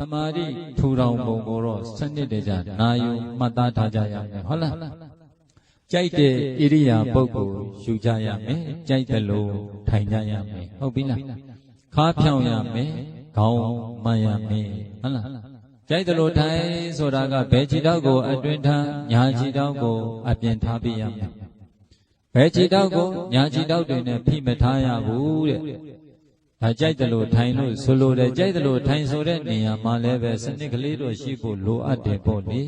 တမာတိထူထောင်ပုံကိုတော့စနစ်တကျနာယူမှတ်သားထားကြရမယ်ဟုတ်လားကြိုက်တဲ့ဣရိယာပုဂ္ဂိုလ်ယူကြရမယ်ကြိုက်တယ်လို့ထိုင်ကြရမယ်ဟုတ်ပြီလားခါဖြောင်ရမယ်ခေါင်းမှန်ရမယ်ဟုတ်လားကြိုက်တယ်လို့ထိုင်ဆိုတာကဘယ်ခြေထောက်ကို အတွင်ထားညာခြေထောက်ကို အပြင်ထားပြရမယ်ဘယ်ခြေထောက်ကိုညာခြေထောက်တွေနဲ့ဖိမထားရဘူးတဲ့ ဒါကြိုက်တယ်လို့ထိုင်လို့ဆိုလိုတယ်ကြိုက်တယ်လို့ထိုင်ဆိုတဲ့နေရာမှာလည်းပဲစနစ်ကလေးတော့ရှိဖို့လိုအပ်တယ်ပေါ့လေ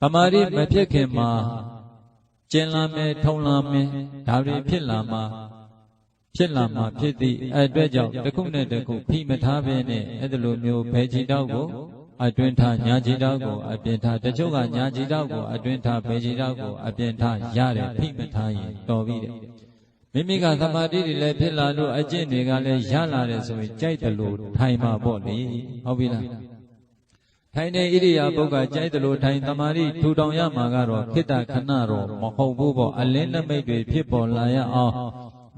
ပမာရိမဖြစ်ခင်မှာကျင်လာမယ်ထုံလာမယ်ဒါတွေဖြစ်လာမှာဖြစ်လာမှာဖြစ်သည့်အတွက်ကြောင့်တစ်ခုနဲ့တစ်ခုဖိမထားဘဲနဲ့အဲ့ဒီလိုမျိုးဘယ်ချီတောက်ကိုအတွင်းထားညာချီတောက်ကိုအပြင်ထားတချို့ကညာချီတောက်ကိုအတွင်းထားဘယ်ချီတောက်ကိုအပြင်ထားရတယ်ဖိမထားရင်တော်ပြီတဲ့ မိမိကသမာဓိတွေလည်းဖြစ်လာလို့အကျင့်တွေကလည်းရလာတယ်ဆိုရင်ကြိုက်တယ်လို့ထိုင်မှာပေါ့လေဟုတ်ပြီလားထိုင်တဲ့ဣရိယာပုဂ္ဂကြိုက်တယ်လို့ထိုင်သမာဓိထူထောင်ရမှာကတော့ခိတ္တခဏတော့မဟုတ်ဘူးပေါ့အလင်းလက်မိတ်တွေဖြစ်ပေါ်လာရအောင်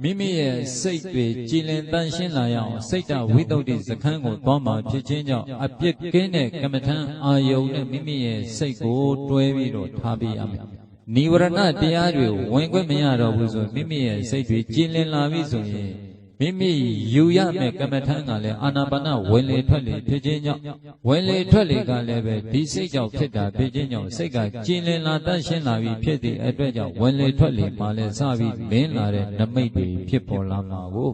မိမိရဲ့စိတ်တွေကြည်လင်တန်ရှင်းလာရအောင်စိတ်တဝိတုဒ္ဓိစခန်းကိုသွားမှဖြစ်ခြင်းကြောင့်အပြစ်ကင်းတဲ့ကမ္မထံအာယုန်နဲ့မိမိရဲ့စိတ်ကိုတွဲပြီးတော့ထားပြရမယ် နိဝရဏတရားတွေဝင်ခွင့်မရတော့ဘူးဆိုမိမိရဲ့စိတ်တွေကြည်လင်လာပြီဆိုရင်မိမိယူရမယ့်ကမ္မထံကလည်းအာနာပါနဝင်လေထွက်လေဖြစ်ခြင်းကြောင့်ဝင်လေထွက်လေကလည်းပဲဒီစိတ်ကြောင့်ဖြစ်တာဖြစ်ခြင်းကြောင့်စိတ်ကကျင်လင်လာတတ်ရှင်းလာပြီးဖြစ်သည့်အတွက်ကြောင့်ဝင်လေထွက်လေမှလည်းစပြီးလင်းလာတဲ့နမိတ်တွေဖြစ်ပေါ်လာမှာကို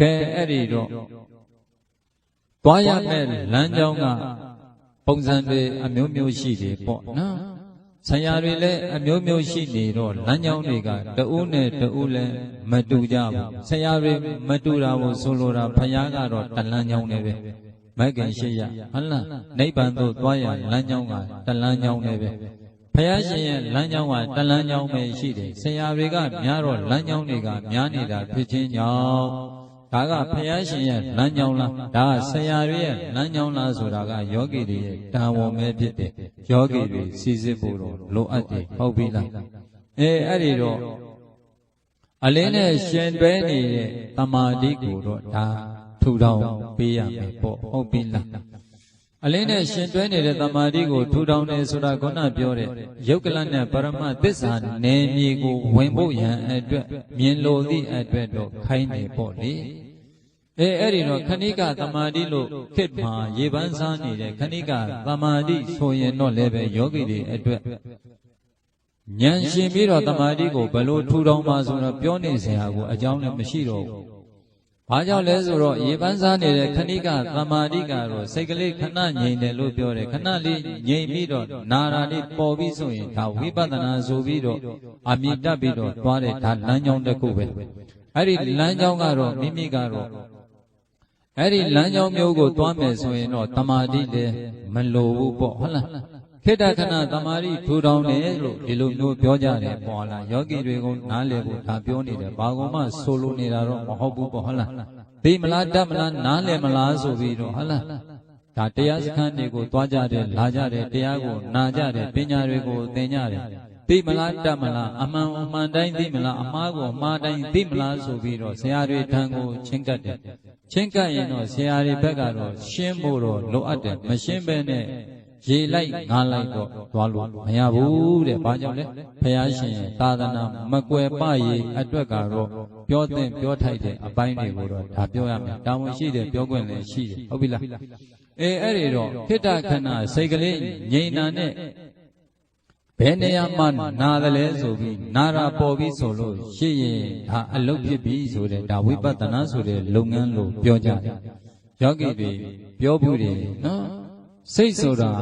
ကဲအဲ့ဒီတော့သွားရမယ့်လမ်းကြောင်းကပုံစံတွေအမျိုးမျိုးရှိတယ်ပေါ့နော် ဆရာတွေလည်းအမျိုးမျိုးရှိနေတော့လမ်းကြောင်းတွေကတဦးနဲ့တဦးလည်းမတူကြဘူးဆရာတွေမတူတာကိုဆိုလိုတာဖယားကတော့တလမ်းကြောင်းနဲ့ပဲမဂ္ဂင်ရှိရဟုတ်လားနိဗ္ဗာန်သို့သွားရလမ်းကြောင်းကတလမ်းကြောင်းနဲ့ပဲဖယားရှင်ရဲ့လမ်းကြောင်းကတလမ်းကြောင်းပဲရှိတယ်ဆရာတွေကများတော့လမ်းကြောင်းတွေကများနေတာဖြစ်ခြင်းကြောင့် ဒါကဘုရားရှင်ရဲ့လမ်းကြောင်းလားဒါကဆရာတွေရဲ့လမ်းကြောင်းလားဆိုတာကယောဂီတွေရဲ့တာဝန်ပဲဖြစ်တယ်ယောဂီတွေစီစစ်ဖို့တော့လိုအပ်တယ်ဟုတ်ပြီလားအဲအဲ့ဒီတော့အလင်းနဲ့ရှင်တွဲနေတဲ့တမာတိကိုတော့ဒါထူထောင်ပေးရမယ်ပေါ့ဟုတ်ပြီလား အလင်းနဲ့ရှင်တွဲနေတဲ့တမာတိကိုထူထောင်တယ်ဆိုတာခုနပြောတဲ့ယုတ်ကလနဲ့ပရမသစ္စာနယ်မြေကိုဝင်ဖို့ရန်အတွက်မြင်လိုသည့်အတွက်တော့ခိုင်းတယ်ပေါ့လေအဲအဲ့ဒီတော့ခဏိကသမာဓိလို့ခစ်မှာရေပန်းစားနေတဲ့ခဏိကသမာဓိဆိုရင်တော့လည်းပဲယောဂီတွေအတွက်ဉာဏ်ရှင်ပြီးတော့သမာဓိကိုဘလို့ထူထောင်ပါဆိုတော့ပြောနေစရာကိုအကြောင်းလည်းမရှိတော့ဘူး။ ဘာကြောင့်လဲဆိုတော့ရေပန်းစားနေတဲ့ခဏိကသမာဓိကတော့စိတ်ကလေးခဏငြိမ်တယ်လို့ပြောတယ်ခဏလေးငြိမ်ပြီးတော့နာရာလေးပေါ်ပြီးဆိုရင်ဒါဝိပဿနာဆိုပြီးတော့အမြင့်တက်ပြီးတော့သွားတဲ့ဒါလမ်းကြောင်းတစ်ခုပဲ။အဲ့ဒီလမ်းကြောင်းကတော့မိမိကတော့အဲ့ဒီလမ်းကြောင်းမျိုးကိုသွားမယ်ဆိုရင်တော့တမာတိလည်းမလိုဘူးပေါ့ဟုတ်လား ခေတ္တခဏတမာတိထူထောင်တယ်လို့ဒီလိုမျိုးပြောကြတယ်ပေါ့လားယောဂီတွေကိုနားလည်ဖို့ဒါပြောနေတယ်ဘာကုန်မှဆိုလိုနေတာတော့မဟုတ်ဘူးပေါ့ဟုတ်လားသိမလားတတ်မလားနားလည်မလားဆိုပြီးတော့ဟုတ်လားဒါတရားစခန်းတွေကိုသွားကြတယ်လာကြတယ်တရားကိုနာကြတယ်ပညာတွေကိုသင်ကြတယ်သိမလားတတ်မလားအမှန်အမှန်တိုင်းသိမလားအမှားကိုအမှားတိုင်းသိမလားဆိုပြီးတော့ဆရာတွေထံကိုချင်းကပ်တယ်ချင်းကပ်ရင်တော့ဆရာတွေဘက်ကတော့ရှင်းဖို့တော့လိုအပ်တယ်မရှင်းဘဲနဲ့ ရေလိုက်ငါလိုက်တော့သွားလို့မရဘူးတဲ့ဘာကြောင့်လဲဖះရှင်ရဲ့သာသနာမကွယ်ပရေအတွက်ကတော့ပြောသင့်ပြောထိုက်တဲ့အပိုင်းတွေကိုတော့ဒါပြောရမယ်တာဝန်ရှိတယ်ပြောခွင့်လည်းရှိတယ်ဟုတ်ပြီလားအေးအဲ့ဒီတော့ခိတ္တခဏစိတ်ကလေးငြိမ်နာနဲ့ဘယ်နေရာမှာနာတယ်လဲဆိုပြီးနာတာပေါ်ပြီးဆိုလို့ရှိရင်ဒါအလုတ်ဖြစ်ပြီဆိုတဲ့ဒါဝိပဿနာဆိုတဲ့လုပ်ငန်းလို့ပြောကြတယ်ယောဂီတွေပြောဘူးတယ်နော် စိတ်ဆိုတာ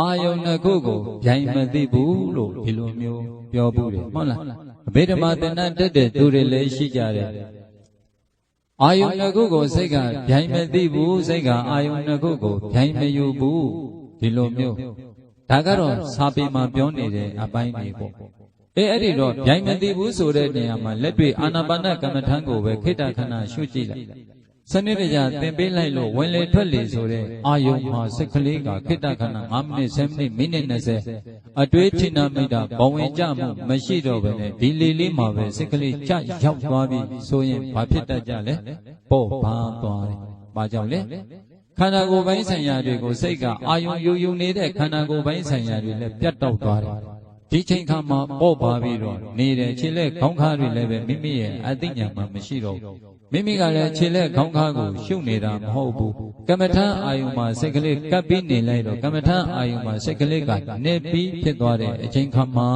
အာယုန်ကုကိုဗျိုင်မသိဘူးလို့ဒီလိုမျိုးပြောဘူးတယ်ဟုတ်လားအဘိဓမ္မာတဏ္ဍတက်တဲ့သူတွေလည်းရှိကြတယ်အာယုန်ကုကိုစိတ်ကဗျိုင်မသိဘူးစိတ်ကအာယုန်ကုကိုဗျိုင်မယူဘူးဒီလိုမျိုးဒါကတော့စာပေမှာပြောနေတဲ့အပိုင်းတွေပေါ့အဲအဲ့ဒီတော့ဗျိုင်မသိဘူးဆိုတဲ့နေရာမှာလက်တွေ့အာနာပါနကမ္မထံကိုပဲခိတ္တခဏရှုကြည့်လိုက် စနစ်တကျသင်ပေးလိုက်လို့ဝင်လေထွက်လေဆိုတဲ့အာယုံမှာစိတ်ကလေးကခိတ္တခဏ9မိနစ်10မိနစ်မိနစ်20အတွေးထိနာမိတာဘဝင်ကြမှုမရှိတော့ဘဲနဲ့ဒီလေလေးမှာပဲစိတ်ကလေးကြရောက်သွားပြီဆိုရင်ဘာဖြစ်တတ်ကြလဲပေါ့ဘာသွားတယ်။ဘာကြောင့်လဲခခန္ဓာကိုယ်ပိုင်းဆိုင်ရာတွေကိုစိတ်ကအာယုံယူယူနေတဲ့ခန္ဓာကိုယ်ပိုင်းဆိုင်ရာတွေလည်းပြတ်တောက်သွားတယ် ဒီချိန်ခါမှာပေါ့ပါပြီးတော့နေတယ်ခြေလက်ခေါင်းခါတွေလည်းပဲမိမိရဲ့အသိဉာဏ်မှမရှိတော့ဘူးမိမိကလည်းခြေလက်ခေါင်းခါကိုရှုပ်နေတာမဟုတ်ဘူးကမ္မထံအာယုံမှာစိတ်ကလေးကပ်ပြီးနေလိုက်တော့ကမ္မထံအာယုံမှာစိတ်ကလေးကနေပြီးဖြစ်သွားတဲ့အချိန်ခါမှာ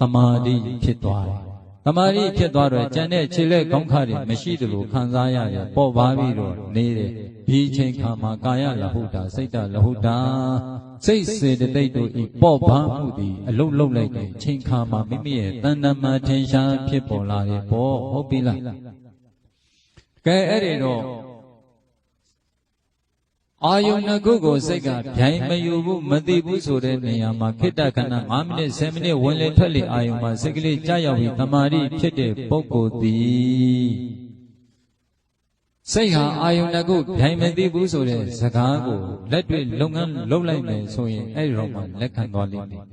တမာတိဖြစ်သွားတယ် တမာတိဖြစ်သွားတော့ကြံတဲ့ခြေလက်ခေါင်းခါတွေမရှိသလိုခံစားရတယ်ပေါ့ပါပြီးတော့နေတယ်ဒီချိန်ခါမှာကာယလဟုတာစိတ်တလဟုတာစိတ်စေတသိက်တို့ဤပေါ့ပါမှုသည်အလုံးလုံးလိုက်တဲ့ချိန်ခါမှာမိမိရဲ့တဏ္ဍမထင်ရှားဖြစ်ပေါ်လာတယ်ပေါ့ဟုတ်ပြီလားကဲအဲ့ဒီတော့ အာယုန်နှစ်ခုကိုစိတ်ကဗျိုင်မယူဘူးမသိဘူးဆိုတဲ့နေရာမှာခိတ္တခဏ9မိနစ်10မိနစ်ဝင်လေထွက်လေအာယုန်မှာစိတ်ကလေးကြာရောက်ပြီးတမာတိဖြစ်တဲ့ပုဂ္ဂိုလ်သည်စိတ်ဟာအာယုန်နှစ်ခုဗျိုင်မသိဘူးဆိုတဲ့စကားကိုလက်တွေ့လုပ်ငန်းလုပ်လိုက်မယ်ဆိုရင်အဲ့ဒီတော့မှလက်ခံသွားလိမ့်မယ်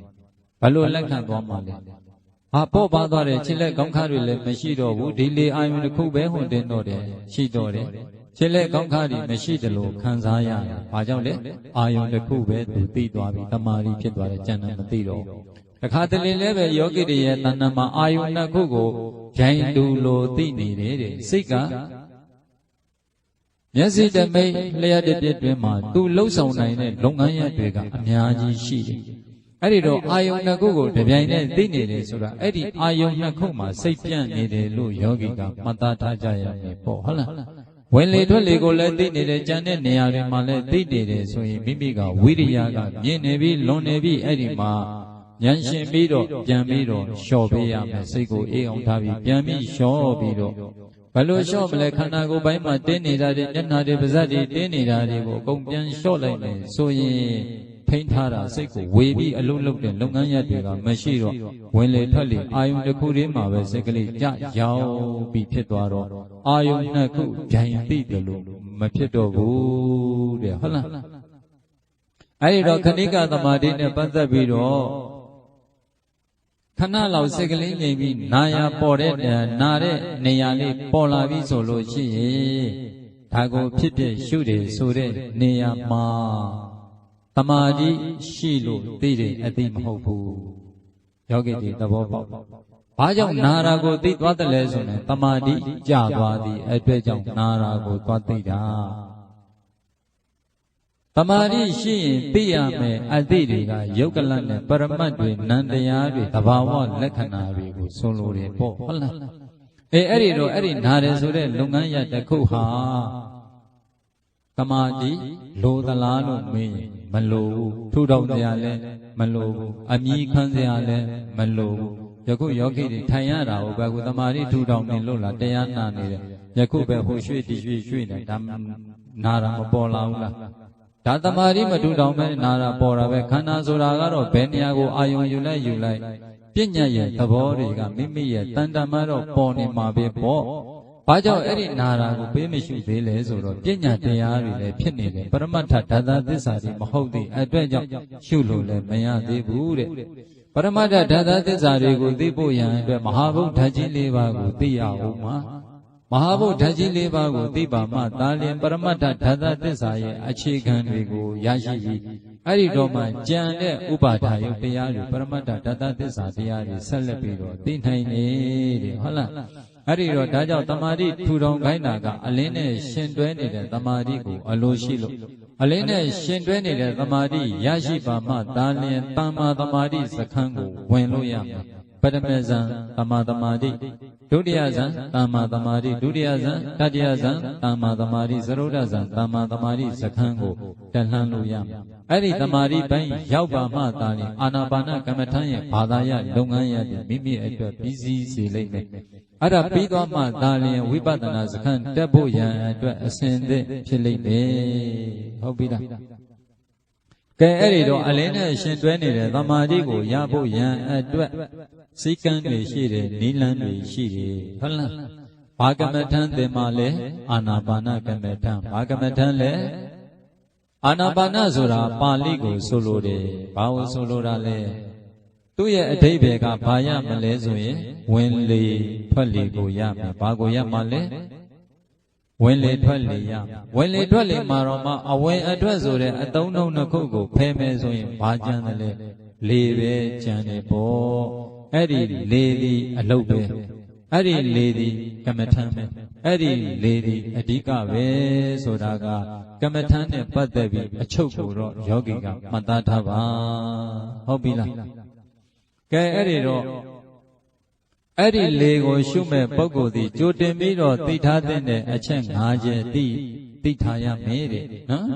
ဘလို့လက်ခံသွားမှာလဲဟာပေါ့ပါသွားတယ်ခြေလက်ကောင်းခါတွေလည်းမရှိတော့ဘူးဒီလေအာယုန်တစ်ခုပဲဟွန်တင်တော့တယ်ရှိတော့တယ် ခြေလက်ကောင်းခါတွေမရှိတယ်လို့ခံစားရတယ်။ဘာကြောင့်လဲ။အာယုန်တစ်ခုပဲသူသိသွားပြီတမာရီဖြစ်သွားတယ်ကြံတယ်မသိတော့ဘူး။တခါတလေလည်းပဲယောဂိတရဲ့တဏ္ဍမှာအာယုန်နှစ်ခုကိုဂျိုင်းတူလို့သိနေတယ်တဲ့။စိတ်ကမျက်စိတမိတ်လျှက်တစ်ပြည့်တွင်မှာသူလှုပ်ဆောင်နိုင်တဲ့လုပ်ငန်းရပ်တွေကအများကြီးရှိတယ်။အဲ့ဒီတော့အာယုန်နှစ်ခုကိုတပြိုင်တည်းသိနေတယ်ဆိုတာအဲ့ဒီအာယုန်နှစ်ခုမှာစိတ်ပြန့်နေတယ်လို့ယောဂီကမှတ်သားထားကြရမယ်ပေါ့ဟုတ်လား။ ဝင်လေထွက်လေကိုလည်းသိနေတယ်ကြံတဲ့နေရာတွေမှာလည်းသိနေတယ်ဆိုရင်မိမိကဝိရိယကမြင့်နေပြီလွန်နေပြီအဲ့ဒီမှာဉာဏ်ရှင်ပြီးတော့ပြန်ပြီးတော့လျှော့ပေးရမယ်စိတ်ကိုအေးအောင်ထားပြီးပြန်ပြီးလျှော့ပြီးတော့ဘယ်လိုလျှော့မလဲခန္ဓာကိုယ်ပိုင်းမှာတင်းနေတာတွေမျက်နှာတွေပါးစပ်တွေတင်းနေတာတွေကိုအကုန်ပြန်လျှော့လိုက်မယ်ဆိုရင် ထိန်းထားတာစိတ်ကိုဝေပြီးအလုံးလုံးတဲ့လုပ်ငန်းရပ်တွေကမရှိတော့ဝင်လေထွက်လေအာယုန်တစ်ခုတည်းမှာပဲစိတ်ကလေးကြရောက်ပြီးဖြစ်သွားတော့အာယုန်နှစ်ခုဗျိုင်သိတယ်လို့မဖြစ်တော့ဘူးတဲ့ဟုတ်လားအဲ့ဒီတော့ခဏိကသမာဓိနဲ့ပတ်သက်ပြီးတော့ခဏလောက်စိတ်ကလေးငြိမ်ပြီးနာယာပေါ်တဲ့နာတဲ့နေရာလေးပေါ်လာပြီဆိုလို့ရှိရင်ဒါကိုဖြစ်ဖြစ်ရှုတယ်ဆိုတဲ့နေရာမှာ တမာတိရှိလို့သိတယ်အသိမဟုတ်ဘူးယောဂီတွေသဘောပေါက်ဘာကြောင့်နာရာကိုသိသွားတယ်လဲဆိုရင်တမာတိကြသွားသည်အတွက်ကြောင့်နာရာကိုသွားသိတာတမာတိရှိရင်သိရမယ်အသိတွေကယုတ်ကလနဲ့ပရမတ်တွေနန္တရားတွေတဘာဝလက္ခဏာတွေကိုဆိုလိုတယ်ပေါ့ဟုတ်လားအေးအဲ့ဒီတော့အဲ့ဒီနာတယ်ဆိုတဲ့လုပ်ငန်းရတစ်ခုဟာတမာတိလိုသလားလို့မေးရင် မလိုဘူးထူထောင်တရားလည်းမလိုဘူးအမြည်ခံစရာလည်းမလိုဘူးယခုယောဂီတွေထိုင်ရတာကိုပဲကုသမာဓိထူထောင်နေလို့လားတရားနာနေတယ်ယခုပဲဟိုရွှေ့ဒီရွှေ့ရွှေ့နေဒါနာတာမပေါ်လာဘူးလားဒါတမာတိမထူထောင်ပဲနာတာပေါ်တာပဲခန္ဓာဆိုတာကတော့ဘယ်နေရာကိုအာယုံယူလိုက်ယူလိုက်ပြဉ္ညာရဲ့သဘောတွေကမိမိရဲ့တန်တမတော့ပေါ်နေမှာပဲပေါ့ ဘာကြောင့်အဲ့ဒီနာရာကိုပေးမရှိသေးလဲဆိုတော့ပညာတရားတွေလည်းဖြစ်နေတယ်ပရမတ္ထဓာတာသစ္စာတွေမဟုတ်သေးအတွက်ကြောင့်ရှုလို့လည်းမရသေးဘူးတဲ့ပရမတ္ထဓာတာသစ္စာတွေကိုသိဖို့ရန်အတွက်မဟာဘုဒ္ဓကြီး၄ပါးကိုသိရအောင်မှာမဟာဘုဒ္ဓကြီး၄ပါးကိုသိပါမှသာလျှင်ပရမတ္ထဓာတာသစ္စာရဲ့အခြေခံတွေကိုရရှိပြီးအဲ့ဒီတော့မှကြံတဲ့ဥပါဒါယုတ်တရားတွေပရမတ္ထဓာတာသစ္စာတရားတွေဆက်လက်ပြီးတော့သိနိုင်နေတဲ့ဟုတ်လား အဲ့ဒီတော့ဒါကြောင့်တမာတိထူထောင်ခိုင်းတာကအလင်းနဲ့ရှင်တွဲနေတဲ့တမာတိကိုအလိုရှိလို့အလင်းနဲ့ရှင်တွဲနေတဲ့တမာတိရရှိပါမှဒါလျင်တမ္မာတမာတိစခန်းကိုဝင်လို့ရမယ် ပထမဇံတမ္မာတမာတိဒုတိယဇံတမ္မာတမာတိဒုတိယဇံတတိယဇံတမ္မာတမာတိသရုဒ္ဓဇံတမ္မာတမာတိစခန်းကိုတလှမ်းလို့ရမယ်အဲ့ဒီတမာတိပိုင်းရောက်ပါမှသာလျင်အာနာပါနကမ္မထံရဲ့ဘာသာရလုပ်ငန်းရတဲ့မိမိအတွက်ပြီးစီးစေလိမ့်မယ်အဲ့ဒါပြီးသွားမှသာလျင်ဝိပဿနာစခန်းတက်ဖို့ရန်အတွက်အစဉ်သင့်ဖြစ်လိမ့်မယ်ဟုတ်ပြီလား ကဲအဲ့ဒီတော့အလင်းနဲ့ရှင်တွဲနေတဲ့သမာဓိကိုရဖို့ရန်အတွက်စိတ်ကံတွေရှိတယ်နိလန်းတွေရှိတယ်ဟုတ်လားဘာကမ္မထံသင်မှလဲအာနာပါနကမ္မထံဘာကမ္မထံလဲအာနာပါနဆိုတာပါဠိကိုဆိုလိုတယ်ဘာကိုဆိုလိုတာလဲသူ့ရဲ့အဓိပ္ပာယ်ကဘာရမလဲဆိုရင်ဝင်လေထွက်လေကိုရမယ်ဘာကိုရမှာလဲ ဝင်လေထွက်လေရဝင်လေထွက်လေမှာတော့မှအဝင်အတွက်ဆိုတဲ့အတုံးနှုံနှစ်ခုကိုဖယ်မယ်ဆိုရင်ဘာကြံတယ်လဲလေပဲကြံတယ်ပေါ့အဲ့ဒီလေဒီအလုတ်ပဲအဲ့ဒီလေဒီကမ္မထမ်းပဲအဲ့ဒီလေဒီအဓိကပဲဆိုတာကကမ္မထမ်းနဲ့ပတ်သက်ပြီးအချုပ်ကိုတော့ယောဂီကမှတ်သားထားပါဟုတ်ပြီလားကဲအဲ့ဒီတော့ အဲ့ဒီလေကိုရှုမဲ့ပုဂ္ဂိုလ်သည်ကြိုတင်ပြီးတော့သိထားတဲ့အချက်၅ချက်သိသိထားရမယ်တဲ့နော်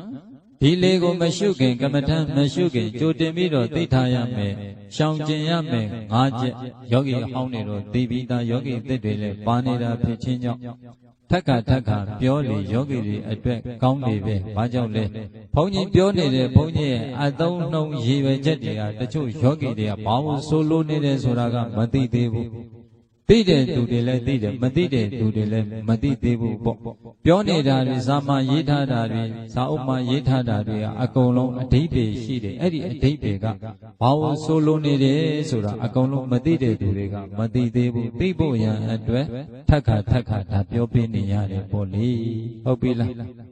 ဒီလေကိုမရှုခင်ကမ္မထမရှုခင်ကြိုတင်ပြီးတော့သိထားရမယ်ရှောင်ကျင်ရမယ်၅ချက်ယောဂီအဟောင်းတွေတော့သိပြီးသားယောဂီအသစ်တွေလည်းပါနေတာဖြစ်ချင်းကြောင့်ထက်ခါထက်ခါပြောလေယောဂီတွေအတွက်ကောင်းနေပဲဘာကြောင့်လဲဘုန်းကြီးပြောနေတဲ့ဘုန်းကြီးရဲ့အသုံးနှုံရည်ရွယ်ချက်တွေကတချို့ယောဂီတွေကဘာလို့ဆိုလိုနေတယ်ဆိုတာကမသိသေးဘူး သိတဲ့သူတွေလည်းသိတယ်မသိတဲ့သူတွေလည်းမသိသေးဘူးပေါ့ပြောနေတာတွေဇာမရေးထားတာတွေဇာအုပ်မှာရေးထားတာတွေကအကုန်လုံးအဓိပ္ပာယ်ရှိတယ်အဲ့ဒီအဓိပ္ပာယ်ကဘာလို့ဆိုလိုနေတယ်ဆိုတာအကုန်လုံးမသိတဲ့သူတွေကမသိသေးဘူးသိဖို့ရန်အတွက်ထက်ခါထက်ခါဒါပြောပြနေရတယ်ပေါ့လေဟုတ်ပြီလား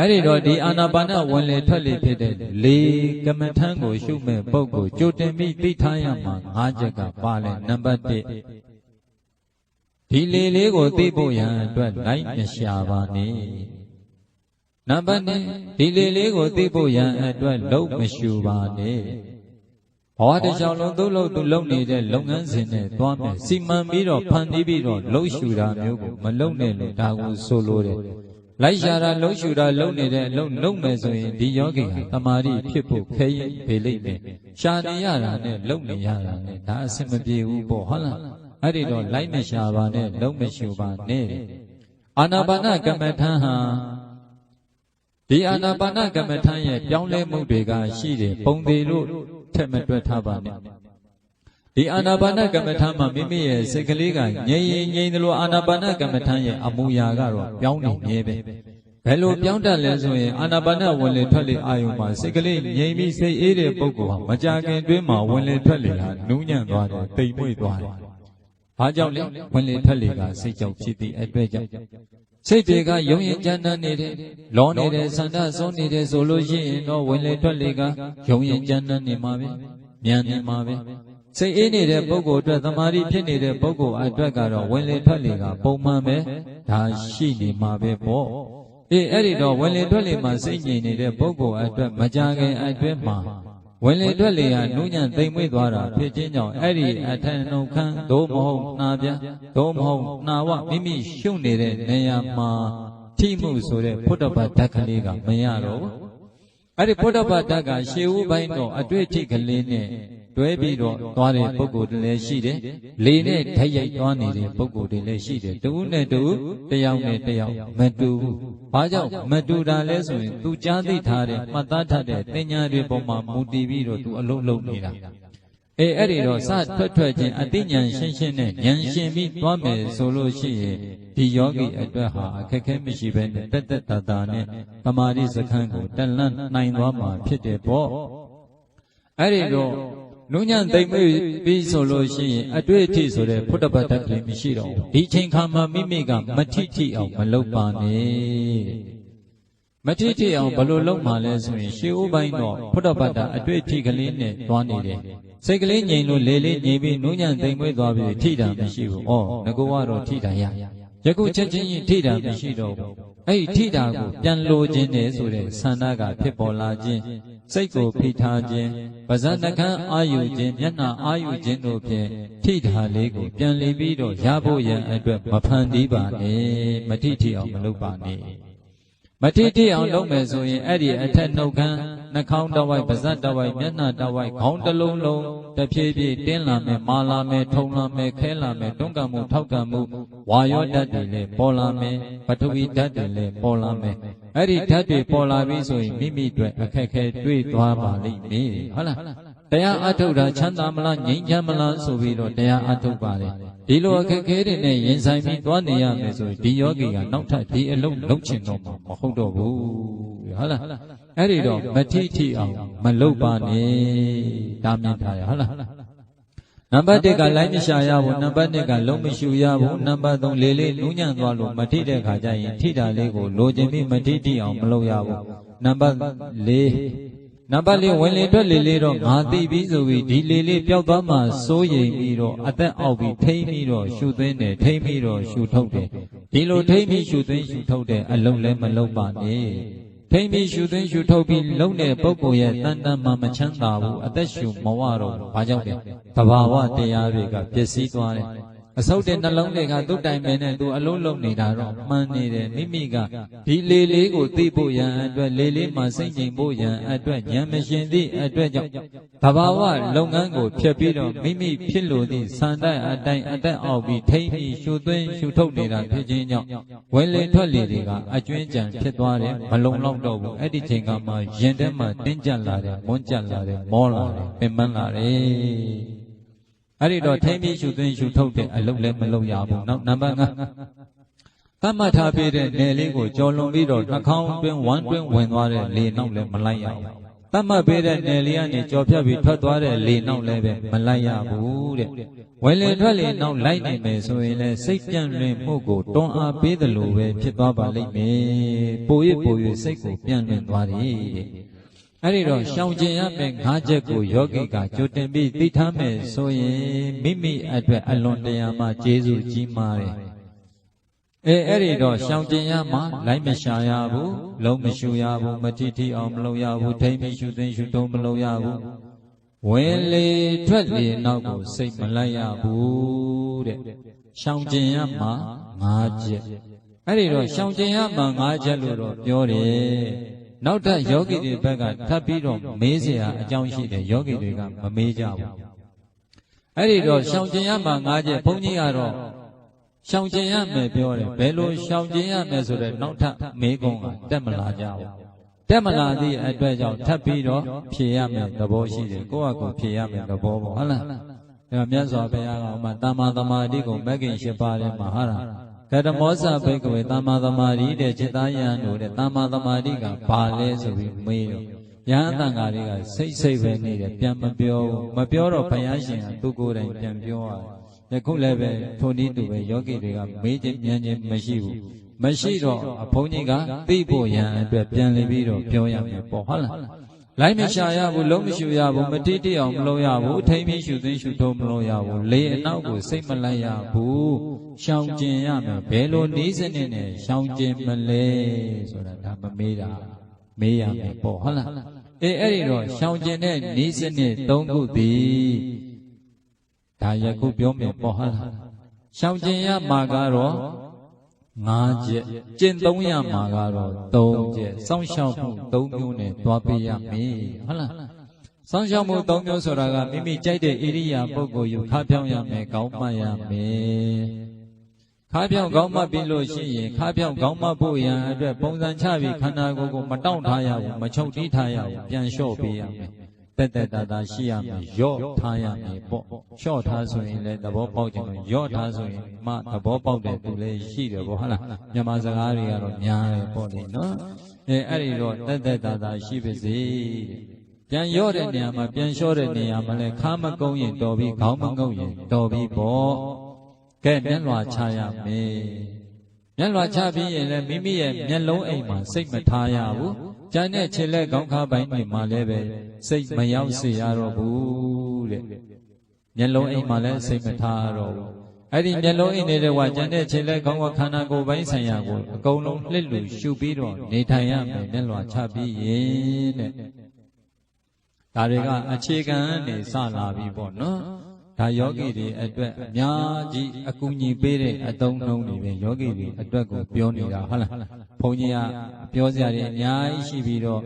အဲ့ဒီတော့ဒီအာနာပါနဝင်လေထွက်လေဖြစ်တဲ့လေကမ္မထံကိုရှုမဲ့ပုဂ္ဂိုလ်ကြိုတင်ပြီးသိထားရမှာ၅ချက်ကပါလဲနံပါတ်1ဒီလေလေးကိုသိဖို့ရန်အတွက်လိုက်မရှာပါနဲ့နံပါတ်2ဒီလေလေးကိုသိဖို့ရန်အတွက်လုံးမရှူပါနဲ့ဘဝတစ်ချောင်းလုံးသူ့လို့သူလုံနေတဲ့လုပ်ငန်းစဉ်နဲ့သွားမယ်စီမံပြီးတော့ဖန်တီးပြီးတော့လှုပ်ရှူတာမျိုးကိုမလုပ်နဲ့လို့ဒါကိုဆိုလိုတယ် လိုက်ရှာတာလုံးရှူတာလုံးနေတဲ့အလုံးလုံးမယ်ဆိုရင်ဒီယောဂီဟာတမာတိဖြစ်ဖို့ခဲရင်ဖေလိမ့်မယ်ရှာနေရတာနဲ့လုံးနေရတာနဲ့ဒါအဆင်မပြေဘူးပေါ့ဟုတ်လားအဲ့ဒီတော့လိုက်မရှာပါနဲ့လုံးမရှူပါနဲ့အာနာပါနကမ္မထံဟာဒီအာနာပါနကမ္မထံရဲ့ပြောင်းလဲမှုတွေကရှိတယ်ပုံသေးလို့ထက်မတွက်ထားပါနဲ့ ဒီအာနာပါနကမ္မထာမှာမိမိရဲ့စိတ်ကလေးကငြိမ်ရင်ငြိမ်တယ်လို့အာနာပါနကမ္မထာရဲ့အမူအရာကတော့ပြောင်းနေမြဲပဲဘယ်လိုပြောင်းတတ်လဲဆိုရင်အာနာပါနဝင်လေထွက်လေအာယုံမှာစိတ်ကလေးငြိမ်ပြီးစိတ်အေးတဲ့ပုဂ္ဂိုလ်ဟာမကြခင်တွင်းမှာဝင်လေထွက်လေဟာနူးညံ့သွားတယ်တိမ်မွေ့သွားတယ်။ဘာကြောင့်လဲဝင်လေထွက်လေကစိတ်ကြောင့်ဖြစ်သည့်အတွက်ကြောင့်စိတ်တွေကယုံရင်ကြမ်းတမ်းနေတယ်လောနေတယ်ဆန္ဒဆုံးနေတယ်ဆိုလို့ရှိရင်တော့ဝင်လေထွက်လေကယုံရင်ကြမ်းတမ်းနေမှာပဲမြန်နေမှာပဲ စိတ်အေးနေတဲ့ပုဂ္ဂိုလ်အတွက်သမာဓိဖြစ်နေတဲ့ပုဂ္ဂိုလ်အတွက်ကတော့ဝင်လေထွက်လေကပုံမှန်ပဲဒါရှိနေမှာပဲပေါ့အေးအဲ့ဒီတော့ဝင်လေထွက်လေမှာစိတ်ငြိမ်နေတဲ့ပုဂ္ဂိုလ်အတွက်မကြခင်အတွက်မှာဝင်လေထွက်လေဟာနုညံ့သိမ့်မွေ့သွားတာဖြစ်ခြင်းကြောင့်အဲ့ဒီအထက်နှုတ်ခမ်းသို့မဟုတ်နှာပြသို့မဟုတ်နှာဝမိမိရှုပ်နေတဲ့နေရာမှာထိမှုဆိုတဲ့ဖုဒ္ဓဘာဓာတ်ကလေးကမရတော့ဘူးအဲ့ဒီဖုဒ္ဓဘာဓာတ်ကရှေးဦးပိုင်းတော့အတွေ့အထိကလေးနဲ့ တွဲပြီးတော့သွားတဲ့ပုဂ္ဂိုလ်တွေလည်းရှိတယ်။လေနဲ့ဓာတ်ရိုက်သွားနေတဲ့ပုဂ္ဂိုလ်တွေလည်းရှိတယ်။တဦးနဲ့တဦးတယောက်နဲ့တယောက်မတူဘူး။ဘာကြောင့်မတူတာလဲဆိုရင် तू ကြားသိထားတဲ့မှတ်သားထားတဲ့တင်ညာတွေပေါ်မှာမူတည်ပြီးတော့ तू အလုံးလုံးနေတာ။အေးအဲ့ဒီတော့စထွက်ထွက်ချင်းအတိညာရှင်းရှင်းနဲ့ဉာဏ်ရှင်ပြီးသွားမယ်ဆိုလို့ရှိရင်ဒီယောဂီအတွက်ဟာအခက်ခဲမရှိဘဲနဲ့တက်တက်တာတာနဲ့တမာတိစခန်းကိုတက်လန့်နိုင်သွားမှာဖြစ်တယ်ပေါ့။အဲ့ဒီတော့ နုညံ့သိမ့်မေ့ပြီးဆိုလို့ရှိရင်အတွေ့အထိဆိုတဲ့ဖုတ္တပတ္တကလေးမရှိတော့ဘူးဒီချိန်ခါမှာမိမိကမထိထိအောင်မလုပ်ပါနဲ့မထိထိအောင်ဘယ်လိုလုပ်မှလဲဆိုရင်ရှေးဥပိုင်းတော့ဖုတ္တပတ္တအတွေ့အထိကလေးနဲ့သွားနေတယ်စိတ်ကလေးငြိမ်လို့လေလေးငြိမ်ပြီးနုညံ့သိမ့်မွေ့သွားပြီးထိတာမရှိဘူး။အော်ငကောကတော့ထိတာရ။ယခုချက်ချင်းရင်ထိတာမရှိတော့ဘူး။အဲ့ဒီထိတာကိုပြန်လိုခြင်းတယ်ဆိုတဲ့ဆန္ဒကဖြစ်ပေါ်လာခြင်း စိတ်ကိုဖိထားခြင်းပါဇက်နှကန်းအာယူခြင်းမျက်နှာအာယူခြင်းတို့ဖြင့်ထိတာလေးကိုပြန်လည်ပြီးတော့ရဖို့ရန်အတွက်မဖန်တီးပါနဲ့မထိထိအောင်မလုပ်ပါနဲ့မထိထိအောင်လုပ်မယ်ဆိုရင်အဲ့ဒီအထက်နှုတ်ခမ်းနှာခေါင်းတဝိုက်ပါးစပ်တဝိုက်မျက်နှာတဝိုက်ခေါင်းတစ်လုံးလုံးတဖြည်းဖြည်းတင်းလာမယ်မာလာမယ်ထုံလာမယ်ခဲလာမယ်တွန်းကံမှုထောက်ကံမှုဝါယောဓာတ်တွေလည်းပေါ်လာမယ်ပထဝီဓာတ်တွေလည်းပေါ်လာမယ် အဲ့ဒီဓာတ်တွေပေါ်လာပြီဆိုရင်မိမိအတွက်အခက်ခဲတွေ့သွားပါလိမ့်မယ်ဟုတ်လားတရားအထုတ်တာချမ်းသာမလားငြိမ်းချမ်းမလားဆိုပြီးတော့တရားအထုတ်ပါတယ်ဒီလိုအခက်ခဲတွေနဲ့ရင်ဆိုင်ပြီးသွားနေရမယ်ဆိုရင်ဒီယောဂီကနောက်ထပ်ဒီအလုံးလုံးချင်တော့မှာမဟုတ်တော့ဘူးဟုတ်လားအဲ့ဒီတော့မထိထိအောင်မလုပ်ပါနဲ့တားမြင်ထားရဟုတ်လား နံပါတ်1ကလိုက်မရှာရဘူးနံပါတ်2ကလုံးမရှူရဘူးနံပါတ်3လေးလေးနူးညံ့သွားလို့မထိတဲ့ခါကျရင်ထိတာလေးကိုလိုချင်ပြီးမထိတိအောင်မလုပ်ရဘူးနံပါတ်4နံပါတ်၄ဝင်လေထွက်လေလေးတော့ငါသိပြီဆိုပြီးဒီလေလေးပျောက်သွားမှစိုးရိမ်ပြီးတော့အသက်အောက်ပြီးထိမ့်ပြီးတော့ရှူသွင်းတယ်ထိမ့်ပြီးတော့ရှူထုတ်တယ်ဒီလိုထိမ့်ပြီးရှူသွင်းရှူထုတ်တဲ့အလုံးလည်းမလုံးပါနဲ့ ထိမ့်ပြီးရှူသွင်းရှူထုတ်ပြီးလုံးတဲ့ပုဂ္ဂိုလ်ရဲ့တန်တန်မှမချမ်းသာဘူးအသက်ရှူမဝတော့ဘူးဘာကြောင့်လဲတဘာဝတရားတွေကပျက်စီးသွားတယ် အဆုတ်တဲ့နှလုံးတွေကသူ့တိုင်ပင်နဲ့သူအလုံးလုံးနေတာတော့မှန်နေတယ်မိမိကဒီလေလေးကိုသိဖို့ရန်အတွက်လေလေးမှာစိတ်ငြိမ်ဖို့ရန်အတွက်ဉာဏ်မရှင်သည့်အတွက်ကြောင့်တဘာဝလုပ်ငန်းကိုဖျက်ပြီးတော့မိမိဖြစ်လို့သည့်စံတိုက်အတိုင်းအသက်အောက်ပြီးထိမ့်ပြီးရှူသွင်းရှူထုတ်နေတာဖြစ်ခြင်းကြောင့်ဝင်လေထွက်လေတွေကအကျွင်းကြံဖြစ်သွားတယ်မလုံလောက်တော့ဘူးအဲ့ဒီချိန်ကမှရင်ထဲမှာတင်းကျပ်လာတယ်မွန်းကျပ်လာတယ်မောလာတယ်ပင်ပန်းလာတယ် အဲ့ဒီတော့ထိမ့်ပြီးရှူသွင်းရှူထုတ်တဲ့အလုပ်လည်းမလုပ်ရဘူးနောက်နံပါတ်5သတ်မှတ်ထားပေးတဲ့နယ်လေးကိုကြော်လွန်ပြီးတော့နှာခေါင်းတွင်းဝမ်းတွင်းဝင်သွားတဲ့လေနောက်လည်းမလိုက်ရဘူးသတ်မှတ်ပေးတဲ့နယ်လေးကနေကြော်ဖြတ်ပြီးထွက်သွားတဲ့လေနောက်လည်းပဲမလိုက်ရဘူးတဲ့ဝင်လေထွက်လေနောက်လိုက်နေမယ်ဆိုရင်လည်းစိတ်ပြန့်လွင်မှုကိုတွန်းအားပေးသလိုပဲဖြစ်သွားပါလိမ့်မယ်ပိုရပိုရစိတ်ကိုပြန့်လွင်သွားတယ်တဲ့ အဲ့ဒီတော့ရှောင်ကျင်ရမယ့်ငါးချက်ကိုယောဂိကကြိုတင်ပြီးသိထားမယ်ဆိုရင်မိမိအတွက်အလွန်တရာမှကျေးဇူးကြီးမားတယ်အဲအဲ့ဒီတော့ရှောင်ကျင်ရမှလိုက်မရှာရဘူးလုံးမရှူရဘူးမတိတိအောင်မလုပ်ရဘူးထိမ့်မရှူသိမ့်ရှူတုံးမလုပ်ရဘူးဝင်လေထွက်လေနောက်ကိုစိတ်မလိုက်ရဘူးတဲ့ရှောင်ကျင်ရမှငါးချက်အဲ့ဒီတော့ရှောင်ကျင်ရမှငါးချက်လို့တော့ပြောတယ် နောက်ထပ်ယောဂီတွေဘက်ကထပ်ပြီးတော့မေးเสียအကြောင်းရှိတယ်ယောဂီတွေကမမေးကြဘူးအဲ့ဒီတော့ရှောင်ကျင်ရမှငါးချက်ဘုန်းကြီးကတော့ရှောင်ကျင်ရမယ်ပြောတယ်ဘယ်လိုရှောင်ကျင်ရမယ်ဆိုတော့နောက်ထပ်မေးခွန်းကတက်မလာကြဘူးတက်မလာသည့်အတွက်ကြောင့်ထပ်ပြီးတော့ဖြေရမယ်သဘောရှိတယ်ကိုယ့်အကူဖြေရမယ်သဘောပေါ့ဟုတ်လားဒါမြတ်စွာဘုရားကဥမာတမ္မာသမာဓိကိုမဂ္ဂင်၈ပါးထဲမှာဟာလား ကတမောဇဘိကဝေတမ္မာသမာဓိတဲ့จิตသားယံတို့တဲ့တမ္မာသမာဓိကဘာလဲဆိုပြီးမေးတော့ယဟန်တန်ဃာတွေကစိတ်စိတ်ပဲနေတယ်ပြန်မပြောဘူးမပြောတော့ဘုရားရှင်ကသူကိုယ်တိုင်ပြန်ပြောရတယ်ယခုလည်းပဲထိုနည်းတူပဲယောဂီတွေကမေးခြင်းဉာဏ်ချင်းမရှိဘူးမရှိတော့အဘုန်းကြီးကသိဖို့ရန်အတွက်ပြန်လည်ပြီးတော့ပြောရမယ်ပေါ့ဟုတ်လား လိုက်မရှာရဘူးလုံးမရှူရဘူးမတိတိအောင်မလုပ်ရဘူးထိမ့်ပြီးရှူသိမ်းရှူထုံးမလုပ်ရဘူးလေအနောက်ကိုစိတ်မလိုက်ရဘူးရှောင်ကျင်ရမယ်ဘယ်လိုနည်းစနစ်နဲ့ရှောင်ကျင်မလဲဆိုတာဒါမမေးတာမေးရမယ်ပေါ့ဟုတ်လားအေးအဲ့ဒီတော့ရှောင်ကျင်တဲ့နည်းစနစ်၃ခုသည်ဒါယခုပြောမယ်ပေါ့ဟုတ်လားရှောင်ကျင်ရမှာကတော့ ၅ချက်ကျင့်သုံးရမှာကတော့၃ချက်စောင့်ရှောက်မှု၃မျိုးနဲ့သွားပေးရမယ်ဟုတ်လားစောင့်ရှောက်မှု၃မျိုးဆိုတာကမိမိကြိုက်တဲ့ဣရိယာပုဂ္ဂိုလ်ယူခါပြောင်းရမယ်ကောင်းမှတ်ရမယ်ခါပြောင်းကောင်းမှတ်ပြီးလို့ရှိရင်ခါပြောင်းကောင်းမှတ်ဖို့ရန်အတွက်ပုံစံချပြီးခန္ဓာကိုယ်ကိုမတောင့်ထားရဘူးမချုပ်တီးထားရဘူးပြန်လျှော့ပေးရမယ် တက်တက်တာတာရှိရမယ်ရော့ထားရမယ်ပေါ့လျှော့ထားဆိုရင်လည်းသဘောပေါက်ကြတယ်ရော့ထားဆိုရင်မှသဘောပေါက်တဲ့သူလည်းရှိတယ်ပေါ့ဟုတ်လားမြန်မာစကားတွေကတော့များတယ်ပေါ့လေနော်အဲအဲ့ဒီတော့တက်တက်တာတာရှိပါစေပြန်ရော့တဲ့နေရာမှာပြန်လျှော့တဲ့နေရာမှာလည်းခါမကုန်းရင်တော်ပြီခေါင်းမကုန်းရင်တော်ပြီပေါ့ကဲမျက်လွှာချရမယ် မျက်လွှာချပြီးရင်လည်းမိမိရဲ့မျက်လုံးအိမ်မှာစိတ်မထားရဘူးကျန်တဲ့ခြေလက်ကောင်းခါပိုင်းတွေမှာလည်းပဲစိတ်မရောက်စေရတော့ဘူးတဲ့မျက်လုံးအိမ်မှာလည်းစိတ်မထားတော့ဘူးအဲ့ဒီမျက်လုံးအိမ်နေတဲ့ဝါကျန်တဲ့ခြေလက်ကောင်းကခန္ဓာကိုယ်ပိုင်းဆိုင်ရာကိုအကုန်လုံးလှစ်လူရှုပြီးတော့နေထိုင်ရမယ်မျက်လွှာချပြီးရင်တဲ့ဒါတွေကအခြေခံနေစလာပြီပေါ့နော် ဒါယောဂီတွေအတွက်အများကြီးအကူအညီပေးတဲ့အတုံးနှုံးတွေပဲယောဂီတွေအတွက်ကိုပြောနေတာဟုတ်လားဘုန်းကြီးကပြောစရာတွေအများကြီးရှိပြီးတော့